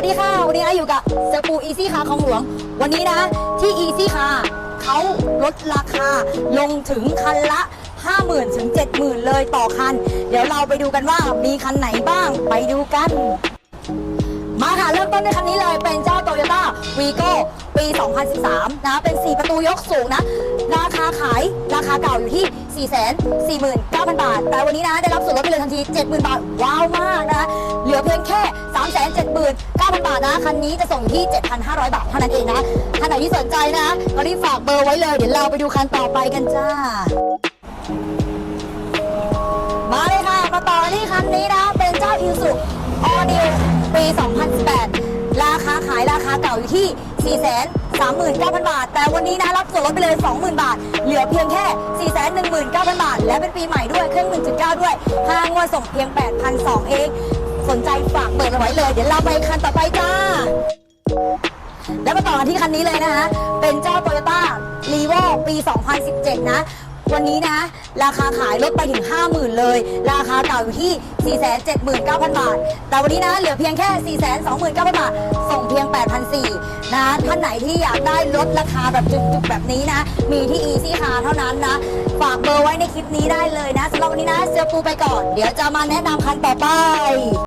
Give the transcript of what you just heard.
วัสดีค่ะ วันนี้นะอยู่กับเซปูอีซี่คาของหลวง วันนี้นะ ที่อีซี่คาเขาลดราคาลงถึงคันละ 50,000ถึง70,000 เลยต่อคัน เดี๋ยวเราไปดูกันว่ามีคันไหนบ้างไปดูกัน มาค่ะ เริ่มต้นด้วยคันนี้เลยเป็นเจ้า Toyota Vigo ปี 2013 นะ เป็น 4 ประตูยกสูงนะ ราคาขายราคาเก่าอยู่ที่ 449,000 บาท แต่วันนี้นะ ได้รับส่วนลดไปเลยทันที 70,000 บาท ว้าวมากนะเหลือเพียงแค่ 379,000 บาทนะ คันนี้จะส่งที่ 7,500 บาทเท่านั้นเองนะ ท่านไหนที่สนใจนะก็รีบฝากเบอร์ไว้เลย เดี๋ยวเราไปดูคันต่อไปกันจ้า มาเลยค่ะ มาต่อที่คันนี้นะ เป็นเจ้าอิ s u All New ปี 2018 ราคาขายราคาเก่าอยู่ที่ 439,000 บาท แต่วันนี้นะรับส่วนลดไปเลย 20,000 บาท เหลือเพียงแค่ 419,000 บาท และเป็นปีใหม่ด้วย เครื่อง 1.9 ด้วยห้างวดส่งเพียง 8,200 เอง สนใจฝากเปิดเอาไว้เลย เดี๋ยวเราไปคันต่อไปจ้า แล้วมาต่อกันที่คันนี้เลยนะคะ เป็นเจ้า Toyota r e v o ปี 2017 นะ วันนี้นะ ราคาขายลดไปถึง 50,000 เลย ราคาเก่าอยู่ที่ 479,000 บาท แต่วันนี้นะ เหลือเพียงแค่ 429,000 บาท ส่งเพียง 8,400 นะ ท่านไหนที่อยากได้ลดราคาแบบจุกๆ แบบนี้นะ มีที่ Easy Car เท่านั้นนะ ฝากเบอร์ไว้ในคลิปนี้ได้เลยนะสำหรับวันนี้นะ เซลปูไปก่อน เดี๋ยวจะมาแนะนำคันต่อไป